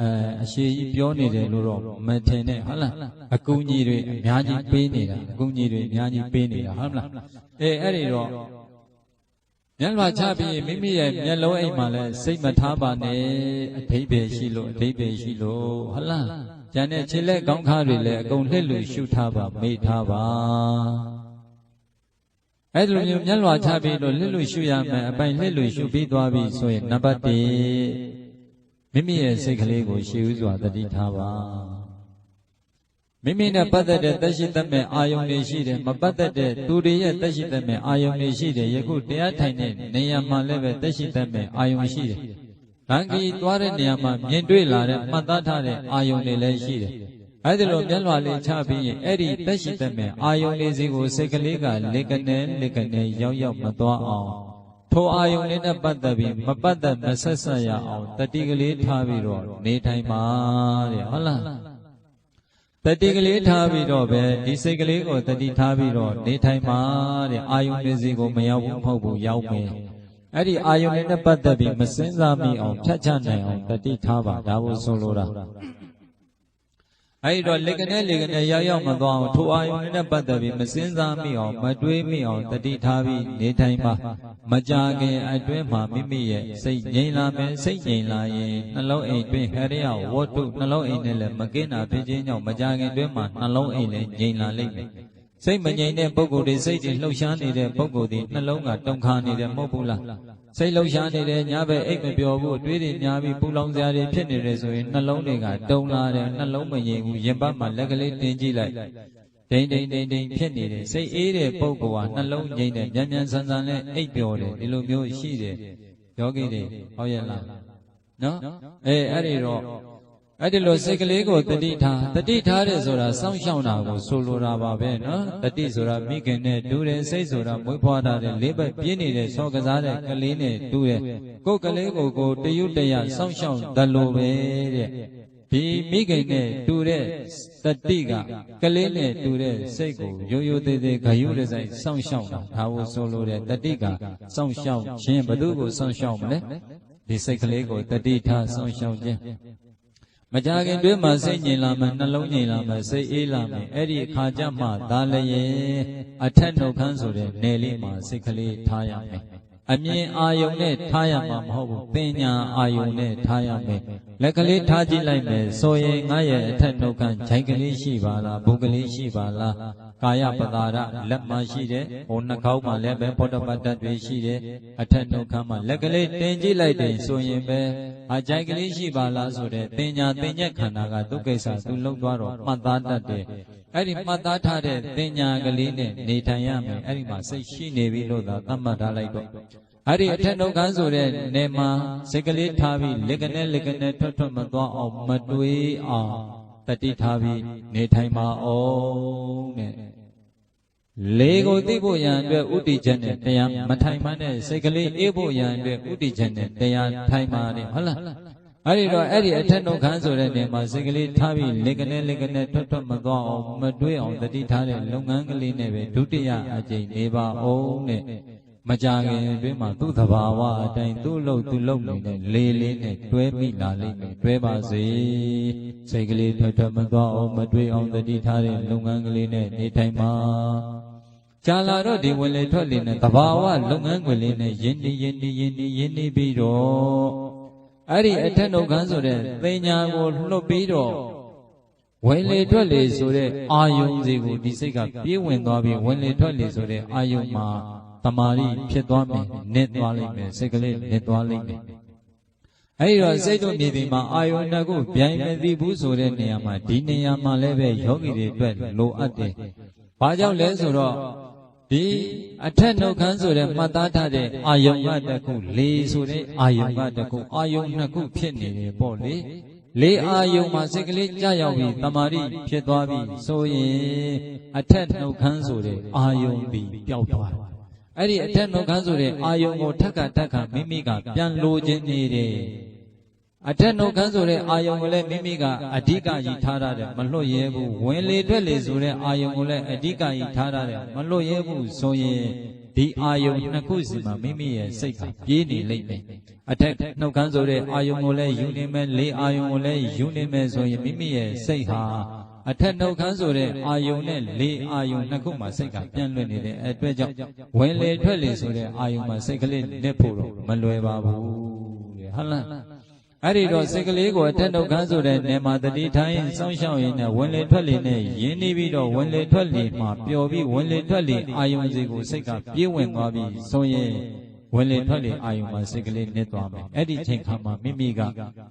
အဲအရှိကြီးပြောနေတယ်လို့တော့မထင်နဲ့ဟုတ်လားအကူအညီတွေအများကြီးပေးနေတာအကူအညီတွေအများကြီးပေးနေတာဟုတ်လားအေးအဲ့ဒီတော့မျက်လွှာချပြီးမိမိရဲ့မျက်လုံးအိမ်မှာလည်းစိတ်မထားပါနဲ့အဓိပ္ပာယ်ရှိလို့အဓိပ္ပာယ်ရှိလို့ဟုတ်လား ကျန်တဲ့ခြေလက်ကောင်းခါတွေလည်းအကုန်လှစ်လို့ရှုထားပါမေ့ထားပါအဲ့လိုမျိုးမျက်လွှာချပြီးတော့လှစ်လို့ရှုရမယ်အပိုင်လှစ်လို့ရှုပြီးသွားပြီဆိုရင်နံပါတ်1မိမိရဲ့စိတ်ကလေးကိုရှေးဥစွာတတိထားပါမိမိနဲ့ပတ်သက်တဲ့တက်ရှိသက်မဲ့အာယုန်တွေရှိတယ်မပတ်သက်တဲ့သူတွေရဲ့တက်ရှိသက်မဲ့အာယုန်တွေရှိတယ်ယခုတရားထိုင်တဲ့နေရာမှာလည်းပဲတက်ရှိသက်မဲ့အာယုန်ရှိတယ်။ လမ်းကြီးသွားတဲ့နေရာမှာမြင်တွေ့လာတဲ့မှတ်သားထားတဲ့အာယုန်တွေလည်းရှိတယ်။အဲဒီလိုမျက်လွှာလေးချပြီးရင်အဲ့ဒီတက်ရှိသက်မဲ့အာယုန်လေးစီကိုစိတ်ကလေးကလက်ကနေလက်ကနေရောက်ရောက်မသွားအောင်ထိုအာယုန်လေးနဲ့ပတ်သက်ပြီးမပတ်သက်မဆက်ဆက်ရအောင်တတိကလေးထားပြီးတော့နေထိုင်ပါတဲ့ဟုတ်လားတတိကလေးထားပြီးတော့ပဲဒီစိတ်ကလေးကိုတတိထားပြီးတော့နေထိုင်ပါတဲ့အာယုန်လေးစီကိုမရောက်ဘူးမဟုတ်ဘူးရောက်မယ် အဲ့ဒီအာယုန်လေးနဲ့ပတ်သက်ပြီးမစင်စားမိအောင်ဖြတ်ချနိုင်အောင်တတိထားပါဒါကိုဆိုလိုတာအဲ့ဒီတော့လက်ကနေလက်ကနေရောက်ရောက်မသွားအောင်ထိုအာယုန်လေးနဲ့ပတ်သက်ပြီးမစင်စားမိအောင်မတွေးမိအောင်တတိထားပြီးနေထိုင်ပါမကြခင်အတွင်းမှာမိမိရဲ့စိတ်ငြိမ်လာမယ်စိတ်ငြိမ်လာရင်နှလုံးအိမ်တွင်ဟရိယဝတ္ထုနှလုံးအိမ်နဲ့လည်းမကင်းတာဖြစ်ခြင်းကြောင့်မကြခင်တွင်မှာနှလုံးအိမ်လည်းငြိမ်လာလိမ့်မယ် စိတ်မငြိမ်တဲ့ပုဂ္ဂိုလ်တွေစိတ်တွေလှုပ်ရှားနေတဲ့ပုဂ္ဂိုလ်တွေနှလုံးကတုန်ခါနေတယ်မဟုတ်ဘူးလားစိတ်လှုပ်ရှားနေတယ်ညဘက်အိတ်မပျော်ဘူးအတွေးတွေများပြီးပူလောင်စရာတွေဖြစ်နေတယ်ဆိုရင်နှလုံးတွေကတုန်လာတယ်နှလုံးမငြိမ်ဘူးရင်ပတ်မှာလက်ကလေးတင်ကြည့်လိုက်ဒိန်ဒိန်ဒိန်ဒိန်ဖြစ်နေတယ်စိတ်အေးတဲ့ပုဂ္ဂိုလ်ဟာနှလုံးငြိမ်တယ်မြန်မြန်ဆန်ဆန်နဲ့အိတ်ပျော်တယ်ဒီလိုမျိုးရှိတယ်ယောဂီတွေဟုတ်ရဲ့လားနော်အဲအဲ့ဒီတော့ အဲ့ဒီလိုစိတ်ကလေးကိုတတိထားတတိထားတယ်ဆိုတာစောင့်ရှောက်တာကိုဆိုလိုတာပါပဲနော်တတိဆိုတာမိခင်နဲ့တူတယ်စိတ်ဆိုတာမွေးဖွားထားတဲ့လေးဘက်ပြင်းနေတဲ့ဆောကစားတဲ့ကလေးနဲ့တူတယ်ကိုယ်ကလေးကိုကိုတယုတရစောင့်ရှောက်တလို့ပဲတဲ့ဒီမိခင်နဲ့တူတဲ့တတိကကလေးနဲ့တူတဲ့စိတ်ကိုရိုးရိုးသေးသေးဂယုရဆိုင်စောင့်ရှောက်တာဒါကိုဆိုလိုတဲ့တတိကစောင့်ရှောက်ခြင်းဘသူကိုစောင့်ရှောက်မလဲဒီစိတ်ကလေးကိုတတိထားစောင့်ရှောက်ခြင်း မကြခင်တွင်မှစိတ်ငြိမ်လာမှနှလုံးငြိမ်လာမှစိတ်အေးလာမှအဲ့ဒီအခါကျမှဒါလည်းရဲ့အထက်နှုတ်ခမ်းဆိုတဲ့နယ်လေးမှာစိတ်ကလေးထားရမယ် အမြင်အာယုံနဲ့ထားရမှာမဟုတ်ဘူးပညာအာယုံနဲ့ထားရမယ်လက်ကလေးထားကြည့်လိုက်မယ်ဆိုရင်ငါရဲ့အထက်နှုတ်ခမ်းဂျိုင်ကလေးရှိပါလားဘုကလေးရှိပါလားကာယပတာရလက်မှရှိတယ်ဟိုနှာခေါင်းမှာလည်းပဲဘောဓပတ္တတွေရှိတယ်အထက်နှုတ်ခမ်းမှာလက်ကလေးတင်ကြည့်လိုက်တယ်ဆိုရင်ပဲအဂျိုင်ကလေးရှိပါလားဆိုတဲ့တင်ညာတင်ညက်ခန္ဓာကသူကိစ္စသူလုံသွားတော့မှတ်သားတတ်တယ် အဲ့ဒီမှတ်သားထားတဲ့တင်ညာကလေးနဲ့နေထိုင်ရမယ်အဲ့ဒီမှာစိတ်ရှိနေပြီလို့သာသတ်မှတ်ထားလိုက်တော့အဲ့ဒီအထက်နှုတ်ခမ်းဆိုတဲ့နေမှာစိတ်ကလေးထားပြီးလက်ကနေလက်ကနေထွက်ထွက်မသွားအောင်မတွေးအောင်တတိထားပြီးနေထိုင်ပါအောင်တဲ့လေကိုသိဖို့ရန်အတွက်ဥတီချက်နဲ့တရားမထိုင်မှန်းတဲ့စိတ်ကလေးအေးဖို့ရန်အတွက်ဥတီချက်နဲ့တရားထိုင်ပါတဲ့ဟုတ်လား အဲ့ဒီတော့အဲ့ဒီအထက်နှုတ်ခမ်းဆိုတဲ့နေမှာစိတ်ကလေးထားပြီးလက်ကနေလက်ကနေထွက်ထွက်မသွားအောင်မတွေးအောင်တတိထားတဲ့လုပ်ငန်းကလေးနဲ့ပဲဒုတိယအကြိမ်နေပါအောင်တဲ့မကြခင်အတွင်းမှာသူ့သဘာဝအတိုင်းသူ့လို့သူ့လို့နေတဲ့လေးလေးနဲ့တွဲမိလာလိမ့်မယ်တွဲပါစေစိတ်ကလေးထွက်ထွက်မသွားအောင်မတွေးအောင်တတိထားတဲ့လုပ်ငန်းကလေးနဲ့နေထိုင်ပါကြာလာတော့ဒီဝင်လေထွက်လေနဲ့သဘာဝလုပ်ငန်းခွင်လေးနဲ့ယဉ်နေယဉ်နေယဉ်နေယဉ်နေပြီးတော့ အဲ့ဒီအထက်နှုတ်ခမ်းဆိုတဲ့သင်ညာကိုလွတ်ပြီးတော့ဝင်လေထွက်လေဆိုတဲ့အာယုံစီကိုဒီစိတ်ကပြေးဝင်သွားပြီးဝင်လေထွက်လေဆိုတဲ့အာယုံမှာတမာရီဖြစ်သွားမယ်နစ်သွားလိမ့်မယ်စိတ်ကလေးနစ်သွားလိမ့်မယ်အဲ့ဒီတော့စိတ်တို့မြေပြင်မှာအာယုန်နှကိုဗျိုင်းမသိဘူးဆိုတဲ့နေရာမှာဒီနေရာမှာလည်းပဲယောဂီတွေအတွက်လိုအပ်တယ်။ဘာကြောင့်လဲဆိုတော့ ဒီအထက်နှုတ်ခမ်းဆိုတဲ့မှတ်သားထားတဲ့အာယုံကတခုလေဆိုတဲ့အာယုံကတခုအာယုံနှစ်ခုဖြစ်နေတယ်ပေါ့လေလေအာယုံမှာစိတ်ကလေးကြာရောက်ပြီးတမာရီဖြစ်သွားပြီဆိုရင်အထက်နှုတ်ခမ်းဆိုတဲ့အာယုံပြီးပျောက်သွားတယ်အဲ့ဒီအထက်နှုတ်ခမ်းဆိုတဲ့အာယုံကိုထက်ကထက်ကမိမိကပြန်လိုခြင်းနေတယ် အထက်နှုတ်ခမ်းဆိုတဲ့အာယုံကိုလည်းမိမိကအဓိကကြီးထားရတယ်မလွတ်ရဲဘူးဝင်လေထွက်လေဆိုတဲ့အာယုံကိုလည်းအဓိကကြီးထားရတယ်မလွတ်ရဲဘူးဆိုရင်ဒီအာယုံနှစ်ခုစီမှာမိမိရဲ့စိတ်ကပြေးနေလိမ့်မယ်အထက်နှုတ်ခမ်းဆိုတဲ့အာယုံကိုလည်းယူနေမယ်လေအာယုံကိုလည်းယူနေမယ်ဆိုရင်မိမိရဲ့စိတ်ဟာအထက်နှုတ်ခမ်းဆိုတဲ့အာယုံနဲ့လေအာယုံနှစ်ခုမှာစိတ်ကပြန့်လွင့်နေတဲ့အတွက်ကြောင့်ဝင်လေထွက်လေဆိုတဲ့အာယုံမှာစိတ်ကလေးလက်ဖို့တော့မလွယ်ပါဘူးတဲ့ဟုတ်လား အဲ့ဒီတော့စိတ်ကလေးကိုအထက်နှုတ်ခမ်းဆိုတဲ့နေမှာတတိထိုင်းစောင့်ရှောက်ရင်းနဲ့ဝင်လေထွက်လေနဲ့ယဉ်နေပြီးတော့ဝင်လေထွက်လေမှာပျော်ပြီးဝင်လေထွက်လေအာယုံစီကိုစိတ်ကပြေးဝင်သွားပြီးဆိုရင်ဝင်လေထွက်လေအာယုံမှာစိတ်ကလေးနစ်သွားမယ်အဲ့ဒီချိန်ခါမှာမိမိက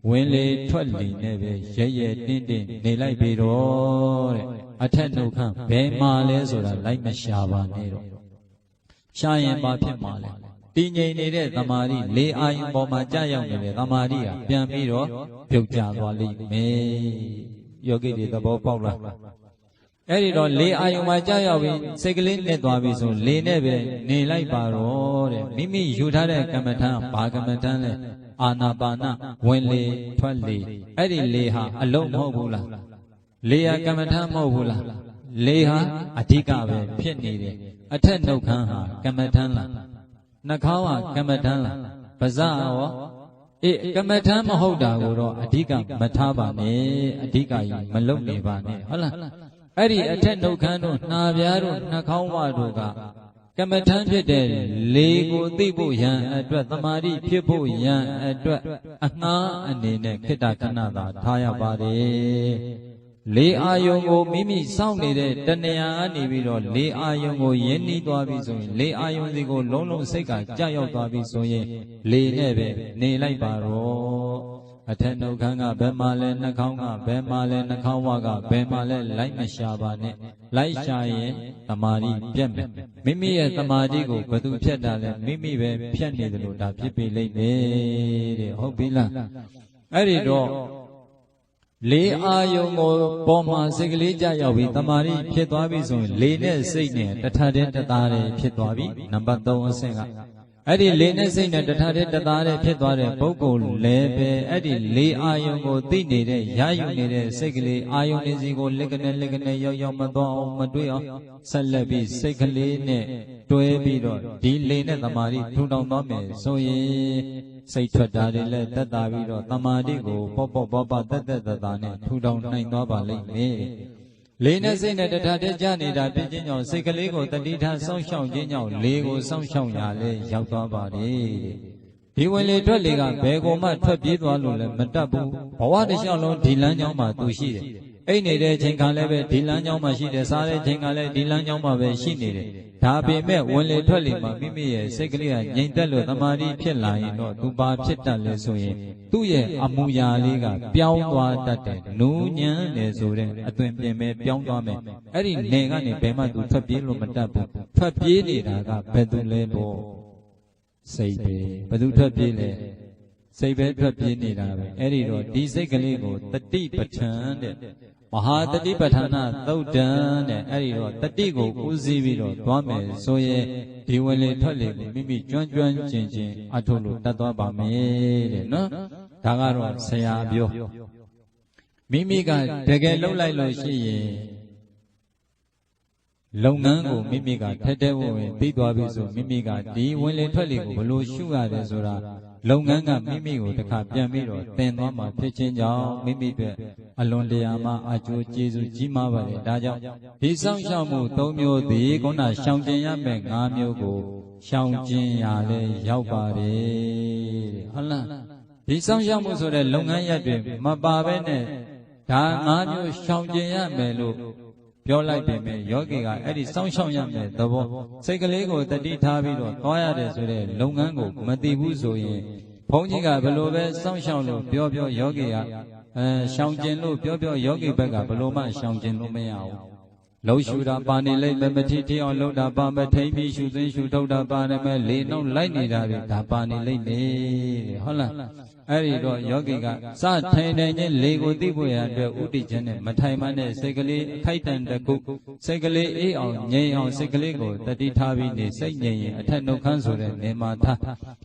ဝင်လေထွက်လေနဲ့ပဲရဲရဲတင်းတင်းနေလိုက်ပြီတော့တဲ့အထက်နှုတ်ခမ်းဘယ်မှာလဲဆိုတာလိုက်မရှာပါနဲ့တော့ရှာရင်ဘာဖြစ်မှာလဲ တည်ငြိမ်နေတဲ့သမာဓိလေအာယုံပေါ်မှာကြာရောက်နေတဲ့သမာဓိကပြန်ပြီးတော့ပြုတ်ကျသွားလိမ့်မယ်ယောဂီတွေသဘောပေါက်လားအဲ့ဒီတော့လေအာယုံမှာကြာရောက်ပြီးစိတ်ကလေးနဲ့သွားပြီဆိုလေနဲ့ပဲနေလိုက်ပါတော့တဲ့မိမိယူထားတဲ့ကမ္မထံဘာကမ္မထံလဲအာနာပါနဝင်လေထွက်လေအဲ့ဒီလေဟာအလုံးမဟုတ်ဘူးလားလေဟာကမ္မထံမဟုတ်ဘူးလားလေဟာအဓိကပဲဖြစ်နေတယ်အထက်နှုတ်ခမ်းဟာကမ္မထံလား နှာခေါင်းဟာကမ္မထံလားပါးစပ်ရောအေးကမ္မထံမဟုတ်တာကိုတော့အဓိကမထားပါနဲ့အဓိကကြီးမလုံနေပါနဲ့ဟုတ်လားအဲ့ဒီအထက်နှုတ်ခမ်းတို့နှာပြားတို့နှာခေါင်းဝတို့ကကမ္မထံဖြစ်တဲ့လေကိုသိဖို့ရန်အတွက်တမာတိဖြစ်ဖို့ရန်အတွက်အငှားအနေနဲ့ခိတ္တခဏသာထားရပါတယ် လေအာယုံကိုမိမိစောင့်နေတဲ့တဏှာကနေပြီးတော့လေအာယုံကိုယဉ်နီးသွားပြီဆိုရင် လေအာယုံစီကိုလုံးလုံးစိတ်ကကြောက်ရောက်သွားပြီဆိုရင် လေနဲ့ပဲနေလိုက်ပါတော့အထက်နှုတ်ခမ်းကဘယ်မှာလဲနှာခေါင်းကဘယ်မှာလဲနှာခေါင်းဝကဘယ်မှာလဲလိုက်မရှာပါနဲ့လိုက်ရှာရင်တမာတိပြတ်မယ်မိမိရဲ့တမာတိကိုဘယ်သူဖြတ်တာလဲမိမိပဲဖြတ်နေတယ်လို့ဒါဖြစ်ပေလိမ့်မယ်တဲ့ဟုတ်ပြီလားအဲ့ဒီတော့ လေးအာယုံကိုပေါ်မှာစိတ်ကလေးကြရောက်ပြီးတမာရီဖြစ်သွားပြီဆိုရင်လေးနဲ့စိတ်နဲ့တထတဲ့တသားတဲ့ဖြစ်သွားပြီနံပါတ်3အဆင့်ကအဲ့ဒီလေးနဲ့စိတ်နဲ့တထတဲ့တသားတဲ့ဖြစ်သွားတဲ့ပုဂ္ဂိုလ်လည်းပဲအဲ့ဒီလေးအာယုံကိုသိနေတဲ့ရယူနေတဲ့စိတ်ကလေးအာယုံလေးစီကိုလက်ကနေလက်ကနေရောက်ရောက်မသွားအောင်မတွေးအောင်ဆက်လက်ပြီးစိတ်ကလေးနဲ့တွဲပြီးတော့ဒီလေးနဲ့တမာရီထူထောင်သွားမယ်ဆိုရင် စိတ်ထွက်တာတွေလည်းတက်တာပြီးတော့တမာတိကိုပေါ့ပေါ့ပေါ့ပေါ့တက်တက်တတာနဲ့ထူထောင်နိုင်သွားပါလိမ့်မယ်။လေးနဲ့စိတ်နဲ့တထတဲ့ကြနေတာပြင်းချင်းကြောင့်စိတ်ကလေးကိုတတိထားစောင့်ရှောက်ခြင်းကြောင့်လေးကိုစောင့်ရှောက်ရလဲရောက်သွားပါတယ်။ဒီဝင်လေထွက်လေကဘယ်ကိုမှထွက်ပြေးသွားလို့လည်းမတတ်ဘူး။ဘဝတစ်လျှောက်လုံးဒီလမ်းကြောင်းမှာသူရှိတယ်။ အိတ်နေတဲ့ချိန်ခါလည်းပဲဒီလမ်းကြောင်းမှာရှိတယ်။စားတဲ့ချိန်ခါလည်းဒီလမ်းကြောင်းမှာပဲရှိနေတယ်။ဒါပေမဲ့ဝင်လေထွက်လေမှာမိမိရဲ့စိတ်ကလေးကငြိမ်သက်လို့တမာတိဖြစ်လာရင်တော့သူပါဖြစ်တတ်လဲဆိုရင်သူ့ရဲ့အမူအရာလေးကပြောင်းသွားတတ်တယ်နူးညံ့တယ်ဆိုတဲ့အသွင်ပြင်မဲ့ပြောင်းသွားမယ်အဲ့ဒီနေကနေဘယ်မှသူထွက်ပြေးလို့မတတ်ဘူးထွက်ပြေးနေတာကဘယ်သူလဲပေါ့စိတ်ပဲဘယ်သူထွက်ပြေးလဲစိတ်ပဲထွက်ပြေးနေတာပဲအဲ့ဒီတော့ဒီစိတ်ကလေးကိုတတိပဋ္ဌာန်တဲ့ မဟာတတိပဋ္ဌာနာသုတ်တံတဲ့အဲ့ဒီတော့တတိကိုဦးစီးပြီးတော့သွားမယ်ဆိုရင်ဒီဝင်လေထွက်လေကိုမိမိကျွမ်းကျွမ်းကျင်ကျင်အထုလို့တတ်သွားပါမယ်တဲ့နော်ဒါကတော့ဆရာပြောမိမိကတကယ်လှုပ်လိုက်လို့ရှိရင်လုပ်ငန်းကိုမိမိကထက်တဲ့ဝင်ပြီးသွားပြီဆိုမိမိကဒီဝင်လေထွက်လေကိုဘလို့ရှုရတယ်ဆိုတာ လုပ်ငန်းကမိမိကိုတခါပြန်ပြီးတော့သင်သွားမှာဖြစ်ခြင်းကြောင့်မိမိအတွက်အလွန်တရာမှအကျိုးကျေးဇူးကြီးမားပါတယ်ဒါကြောင့်ဒီဆောင်ရှောက်မှု၃မျိုးသည်ခုနရှောင်ကျင်ရမယ့်၅မျိုးကိုရှောင်ကျင်ရလဲရောက်ပါတယ်ဟုတ်လားဒီဆောင်ရှောက်မှုဆိုတဲ့လုပ်ငန်းရပ်တွေမပါဘဲနဲ့ဒါ၅မျိုးရှောင်ကျင်ရမယ်လို့ ပြောလိုက်ပေမဲ့ယောဂီကအဲ့ဒီစောင့်ရှောက်ရမယ်သဘောစိတ်ကလေးကိုတတိထားပြီးတော့သွားရတယ်ဆိုတဲ့လုပ်ငန်းကိုမသိဘူးဆိုရင်ဘုန်းကြီးကဘလို့ပဲစောင့်ရှောက်လို့ပြောပြောယောဂီကအဲရှောင်ကျင်လို့ပြောပြောယောဂီဘက်ကဘလို့မှရှောင်ကျင်လို့မရဘူး လှုပ်ရှူတာပါနေလိုက်မမထီထီအောင်လှုပ်တာပါမထိန်ပြီးရှူသွင်းရှူထုတ်တာပါနေမဲ့လေနှောက်လိုက်နေတာတွေဒါပါနေလိုက်နေဟုတ်လားအဲ့ဒီတော့ယောဂီကစထိုင်နေခြင်းလေကိုသိဖို့ရအတွက်ဥတည်ခြင်းနဲ့မထိုင်မနဲ့စိတ်ကလေးအခိုက်တန်တကုစိတ်ကလေးအေးအောင်ငြိမ်အောင်စိတ်ကလေးကိုတတိထားပြီးနေစိတ်ငြိမ်ရင်အထက်နှုတ်ခမ်းဆိုတဲ့နေမှာထား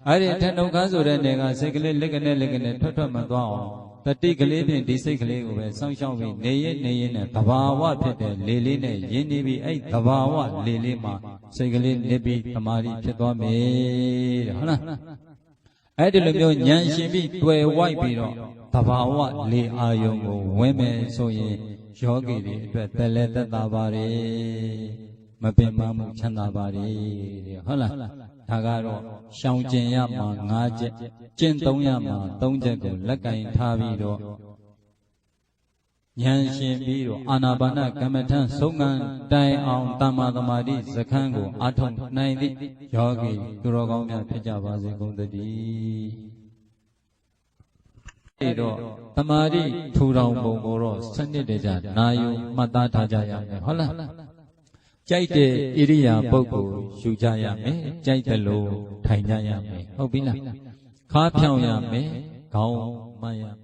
အဲ့ဒီအထက်နှုတ်ခမ်းဆိုတဲ့နေကစိတ်ကလေးလက်ကနေလက်ကနေထွက်ထွက်မသွားအောင် တတိကလေးဖြင့်ဒီစိတ်ကလေးကိုပဲစောင့်ရှောက်ပြီးနေရင်နေရင်နဲ့တဘာဝဖြစ်တဲ့လေလေးနဲ့ယဉ်နေပြီးအဲ့တဘာဝလေလေးမှာစိတ်ကလေးနစ်ပြီးတမာတိဖြစ်သွားမယ်တဲ့ဟုတ်လားအဲ့ဒီလိုမျိုးဉာဏ်ရှင်ပြီးတွေ့ဝိုက်ပြီးတော့တဘာဝလေအာယုံကိုဝင်မယ်ဆိုရင်ယောဂီတွေအတွက်တလဲသက်သာပါတယ်မပင်မမှုချမ်းသာပါတယ်တဲ့ဟုတ်လား ဒါကတော့ရှောင်ကျင်ရမှာ၅ချက်ကျင့်သုံးရမှာ၃ချက်ကိုလက်ကင်ထားပြီးတော့ဉာဏ်ရှင်ပြီးတော့အာနာပါနကမ္မထံဆုံးကံတိုင်အောင်တမ္မာသမာဓိစခန်းကိုအာထုံနိုင်သည့်ယောဂီသူတော်ကောင်းများဖြစ်ကြပါစေကုန်သတည်းအဲ့တော့တမာဓိထူထောင်ပုံကိုတော့စနစ်တကျနာယုံမှတ်သားထားကြရမယ်ဟုတ်လား ကြိုက်တဲ့ဣရိယာပုဂ္ဂိုလ်ယူကြရမယ်ကြိုက်တယ်လို့ထိုင်ကြရမယ်ဟုတ်ပြီလားခါဖြောင်ရမယ်ခေါင်းမှန်ရမယ်